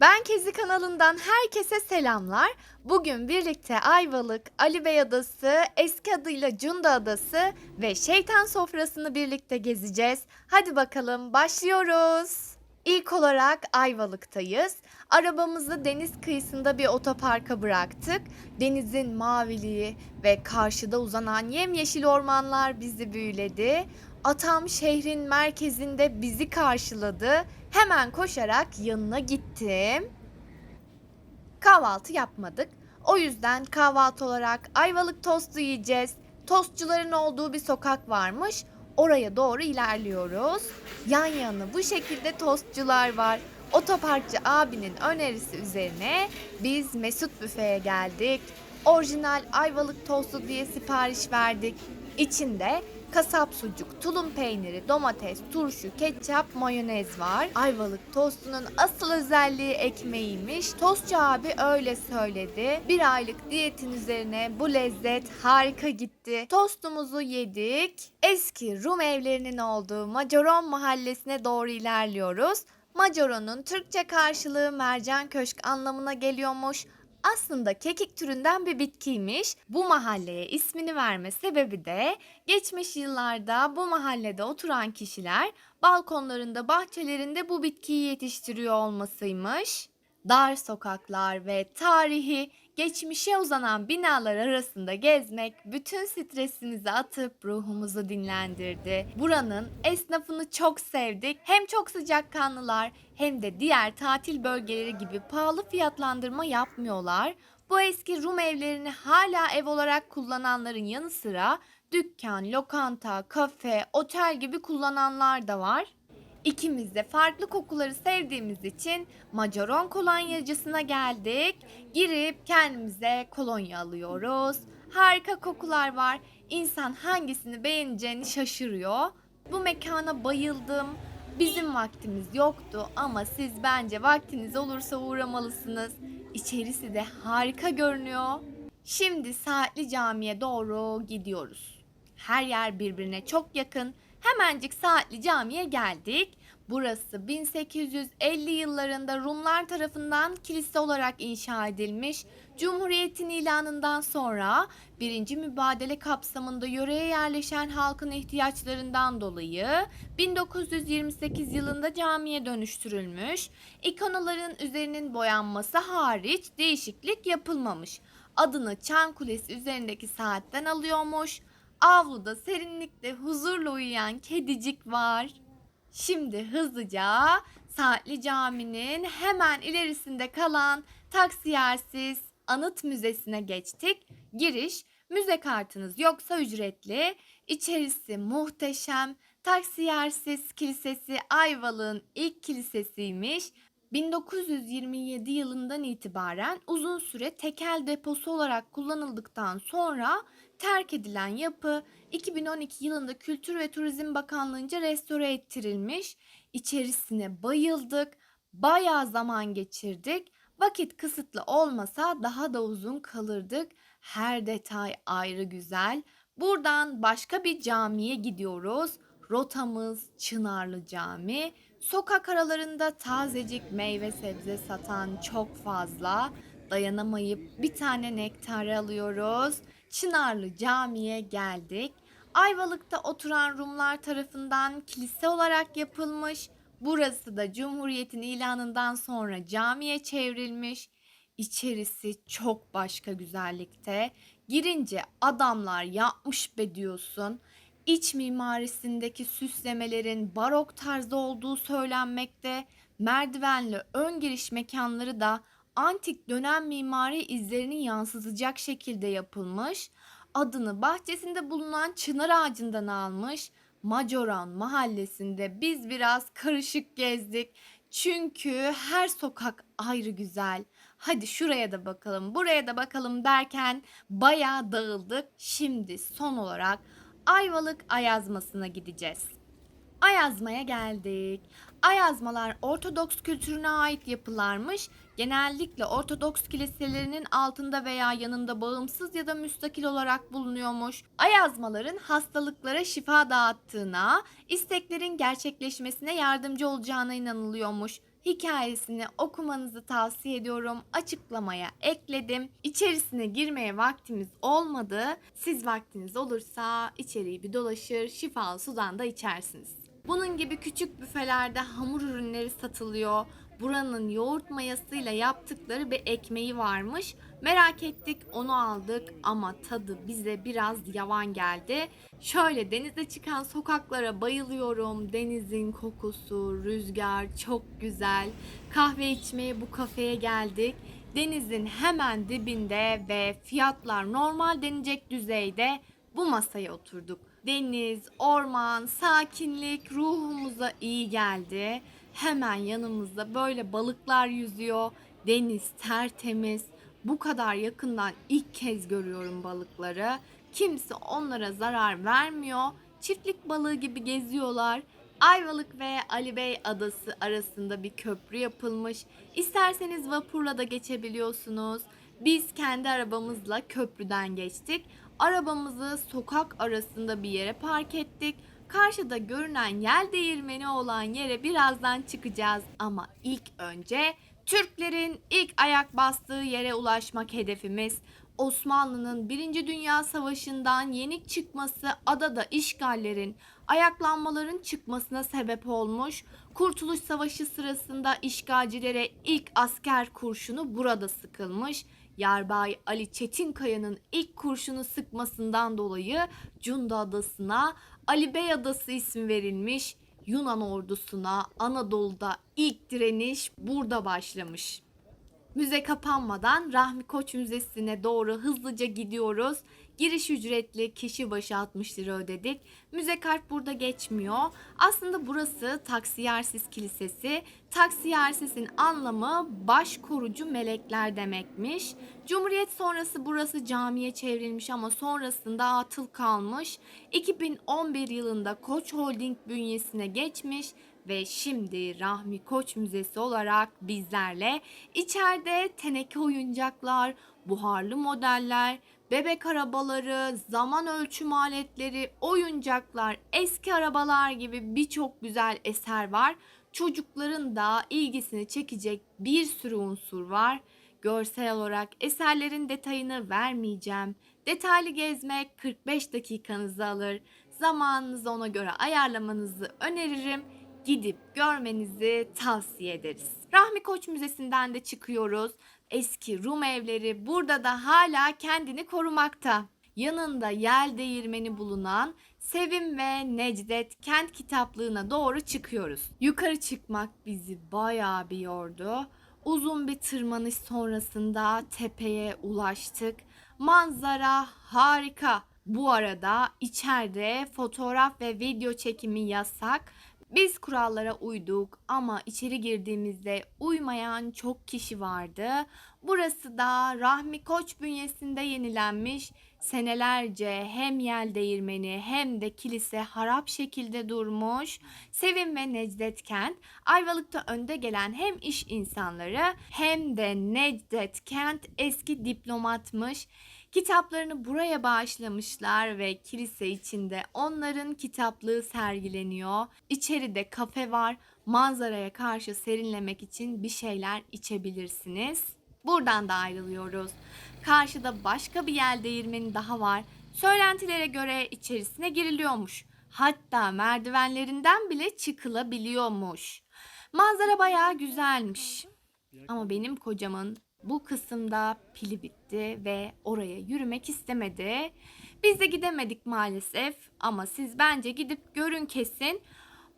Ben Kezi kanalından herkese selamlar. Bugün birlikte Ayvalık, Ali Bey Adası, eski adıyla Cunda Adası ve Şeytan Sofrası'nı birlikte gezeceğiz. Hadi bakalım başlıyoruz. İlk olarak Ayvalık'tayız. Arabamızı deniz kıyısında bir otoparka bıraktık. Denizin maviliği ve karşıda uzanan yemyeşil ormanlar bizi büyüledi. Atam şehrin merkezinde bizi karşıladı. Hemen koşarak yanına gittim. Kahvaltı yapmadık. O yüzden kahvaltı olarak ayvalık tostu yiyeceğiz. Tostçuların olduğu bir sokak varmış. Oraya doğru ilerliyoruz. Yan yana bu şekilde tostçular var. Otoparkçı abinin önerisi üzerine biz Mesut Büfe'ye geldik. Orijinal ayvalık tostu diye sipariş verdik. İçinde kasap sucuk, tulum peyniri, domates, turşu, ketçap, mayonez var. Ayvalık tostunun asıl özelliği ekmeğiymiş. Tostçu abi öyle söyledi. Bir aylık diyetin üzerine bu lezzet harika gitti. Tostumuzu yedik. Eski Rum evlerinin olduğu Macaron mahallesine doğru ilerliyoruz. Macaron'un Türkçe karşılığı mercan köşk anlamına geliyormuş. Aslında kekik türünden bir bitkiymiş. Bu mahalleye ismini verme sebebi de geçmiş yıllarda bu mahallede oturan kişiler balkonlarında, bahçelerinde bu bitkiyi yetiştiriyor olmasıymış. Dar sokaklar ve tarihi, geçmişe uzanan binalar arasında gezmek bütün stresimizi atıp ruhumuzu dinlendirdi. Buranın esnafını çok sevdik. Hem çok sıcakkanlılar hem de diğer tatil bölgeleri gibi pahalı fiyatlandırma yapmıyorlar. Bu eski Rum evlerini hala ev olarak kullananların yanı sıra dükkan, lokanta, kafe, otel gibi kullananlar da var. İkimiz de farklı kokuları sevdiğimiz için Macaron kolonyacısına geldik. Girip kendimize kolonya alıyoruz. Harika kokular var. İnsan hangisini beğeneceğini şaşırıyor. Bu mekana bayıldım. Bizim vaktimiz yoktu ama siz bence vaktiniz olursa uğramalısınız. İçerisi de harika görünüyor. Şimdi Saatli Cami'ye doğru gidiyoruz. Her yer birbirine çok yakın. Hemencik Saatli Cami'ye geldik. Burası 1850 yıllarında Rumlar tarafından kilise olarak inşa edilmiş. Cumhuriyetin ilanından sonra birinci mübadele kapsamında yöreye yerleşen halkın ihtiyaçlarından dolayı 1928 yılında camiye dönüştürülmüş. İkonaların üzerinin boyanması hariç değişiklik yapılmamış. Adını Çan Kulesi üzerindeki saatten alıyormuş. Avluda serinlikte huzurla uyuyan kedicik var. Şimdi hızlıca Saatli Cami'nin hemen ilerisinde kalan taksiyersiz anıt müzesine geçtik. Giriş müze kartınız yoksa ücretli. İçerisi muhteşem. Taksiyersiz kilisesi Ayvalık'ın ilk kilisesiymiş. 1927 yılından itibaren uzun süre tekel deposu olarak kullanıldıktan sonra terk edilen yapı 2012 yılında Kültür ve Turizm Bakanlığı'nca restore ettirilmiş. İçerisine bayıldık. Bayağı zaman geçirdik. Vakit kısıtlı olmasa daha da uzun kalırdık. Her detay ayrı güzel. Buradan başka bir camiye gidiyoruz. Rotamız Çınarlı Cami. Sokak aralarında tazecik meyve sebze satan çok fazla. Dayanamayıp bir tane nektar alıyoruz. Çınarlı Cami'ye geldik. Ayvalık'ta oturan Rumlar tarafından kilise olarak yapılmış. Burası da Cumhuriyet'in ilanından sonra camiye çevrilmiş. İçerisi çok başka güzellikte. Girince adamlar yapmış be diyorsun. İç mimarisindeki süslemelerin barok tarzda olduğu söylenmekte. Merdivenli ön giriş mekanları da antik dönem mimari izlerini yansıtacak şekilde yapılmış. Adını bahçesinde bulunan çınar ağacından almış. Majoran mahallesinde biz biraz karışık gezdik. Çünkü her sokak ayrı güzel. Hadi şuraya da bakalım, buraya da bakalım derken bayağı dağıldık. Şimdi son olarak Ayvalık Ayazması'na gideceğiz. Ayazma'ya geldik. Ayazmalar Ortodoks kültürüne ait yapılarmış. Genellikle Ortodoks kiliselerinin altında veya yanında bağımsız ya da müstakil olarak bulunuyormuş. Ayazmaların hastalıklara şifa dağıttığına, isteklerin gerçekleşmesine yardımcı olacağına inanılıyormuş. Hikayesini okumanızı tavsiye ediyorum. Açıklamaya ekledim. İçerisine girmeye vaktimiz olmadı. Siz vaktiniz olursa içeriği bir dolaşır, şifalı sudan da içersiniz. Bunun gibi küçük büfelerde hamur ürünleri satılıyor. Buranın yoğurt mayasıyla yaptıkları bir ekmeği varmış. Merak ettik, onu aldık ama tadı bize biraz yavan geldi. Şöyle denize çıkan sokaklara bayılıyorum. Denizin kokusu, rüzgar çok güzel. Kahve içmeye bu kafeye geldik. Denizin hemen dibinde ve fiyatlar normal denecek düzeyde bu masaya oturduk. Deniz, orman, sakinlik ruhumuza iyi geldi. Hemen yanımızda böyle balıklar yüzüyor. Deniz tertemiz. Bu kadar yakından ilk kez görüyorum balıkları. Kimse onlara zarar vermiyor. Çiftlik balığı gibi geziyorlar. Ayvalık ve Ali Bey Adası arasında bir köprü yapılmış. İsterseniz vapurla da geçebiliyorsunuz. Biz kendi arabamızla köprüden geçtik. Arabamızı sokak arasında bir yere park ettik. Karşıda görünen yel değirmeni olan yere birazdan çıkacağız ama ilk önce Türklerin ilk ayak bastığı yere ulaşmak hedefimiz. Osmanlı'nın 1. Dünya Savaşı'ndan yenik çıkması adada işgallerin, ayaklanmaların çıkmasına sebep olmuş. Kurtuluş Savaşı sırasında işgalcilere ilk asker kurşunu burada sıkılmış. Yarbay Ali Çetinkaya'nın ilk kurşunu sıkmasından dolayı Cunda Adası'na Ali Bey Adası ismi verilmiş. Yunan ordusuna Anadolu'da ilk direniş burada başlamış. Müze kapanmadan Rahmi Koç Müzesi'ne doğru hızlıca gidiyoruz. Giriş ücretli kişi başı 60 lira ödedik. Müze kart burada geçmiyor. Aslında burası Taksiyersiz Kilisesi. Taksiyersiz'in anlamı baş korucu melekler demekmiş. Cumhuriyet sonrası burası camiye çevrilmiş ama sonrasında atıl kalmış. 2011 yılında Koç Holding bünyesine geçmiş ve şimdi Rahmi Koç Müzesi olarak bizlerle içeride teneke oyuncaklar, buharlı modeller, bebek arabaları, zaman ölçüm aletleri, oyuncaklar, eski arabalar gibi birçok güzel eser var. Çocukların da ilgisini çekecek bir sürü unsur var. Görsel olarak eserlerin detayını vermeyeceğim. Detaylı gezmek 45 dakikanızı alır. Zamanınızı ona göre ayarlamanızı öneririm gidip görmenizi tavsiye ederiz. Rahmi Koç Müzesi'nden de çıkıyoruz. Eski Rum evleri burada da hala kendini korumakta. Yanında yel değirmeni bulunan Sevim ve Necdet kent kitaplığına doğru çıkıyoruz. Yukarı çıkmak bizi bayağı bir yordu. Uzun bir tırmanış sonrasında tepeye ulaştık. Manzara harika. Bu arada içeride fotoğraf ve video çekimi yasak. Biz kurallara uyduk ama içeri girdiğimizde uymayan çok kişi vardı. Burası da Rahmi Koç bünyesinde yenilenmiş. Senelerce hem yel değirmeni hem de kilise harap şekilde durmuş. Sevim ve Necdet Kent Ayvalık'ta önde gelen hem iş insanları hem de Necdet Kent eski diplomatmış. Kitaplarını buraya bağışlamışlar ve kilise içinde onların kitaplığı sergileniyor. İçeride kafe var. Manzaraya karşı serinlemek için bir şeyler içebilirsiniz. Buradan da ayrılıyoruz. Karşıda başka bir yel değirmeni daha var. Söylentilere göre içerisine giriliyormuş. Hatta merdivenlerinden bile çıkılabiliyormuş. Manzara bayağı güzelmiş. Ama benim kocamın bu kısımda pili bitti ve oraya yürümek istemedi. Biz de gidemedik maalesef ama siz bence gidip görün kesin.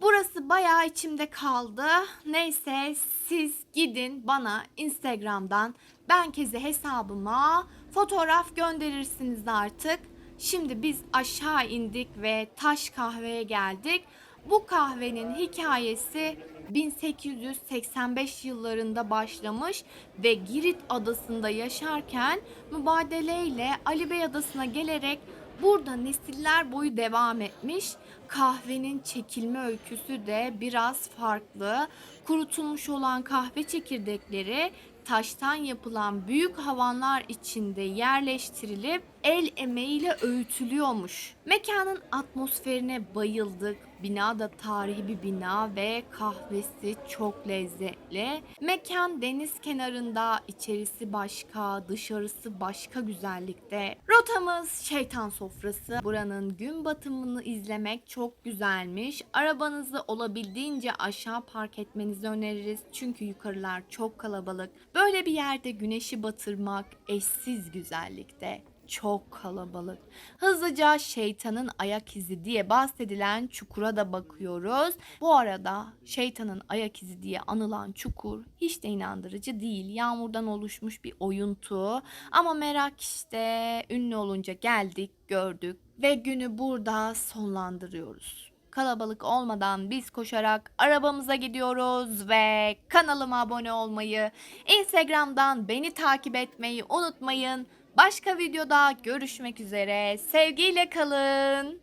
Burası bayağı içimde kaldı. Neyse siz gidin bana Instagram'dan ben kezi hesabıma fotoğraf gönderirsiniz artık. Şimdi biz aşağı indik ve Taş Kahve'ye geldik. Bu kahvenin hikayesi 1885 yıllarında başlamış ve Girit adasında yaşarken mübadeleyle Ali Bey adasına gelerek burada nesiller boyu devam etmiş. kahvenin çekilme öyküsü de biraz farklı. Kurutulmuş olan kahve çekirdekleri taştan yapılan büyük havanlar içinde yerleştirilip el emeğiyle öğütülüyormuş. Mekanın atmosferine bayıldık. Bina da tarihi bir bina ve kahvesi çok lezzetli. Mekan deniz kenarında, içerisi başka, dışarısı başka güzellikte. Rotamız şeytan sofrası. Buranın gün batımını izlemek çok güzelmiş. Arabanızı olabildiğince aşağı park etmenizi öneririz. Çünkü yukarılar çok kalabalık. Böyle bir yerde güneşi batırmak eşsiz güzellikte çok kalabalık. Hızlıca şeytanın ayak izi diye bahsedilen çukura da bakıyoruz. Bu arada şeytanın ayak izi diye anılan çukur hiç de inandırıcı değil. Yağmurdan oluşmuş bir oyuntu. Ama merak işte ünlü olunca geldik, gördük ve günü burada sonlandırıyoruz. Kalabalık olmadan biz koşarak arabamıza gidiyoruz ve kanalıma abone olmayı, Instagram'dan beni takip etmeyi unutmayın. Başka videoda görüşmek üzere. Sevgiyle kalın.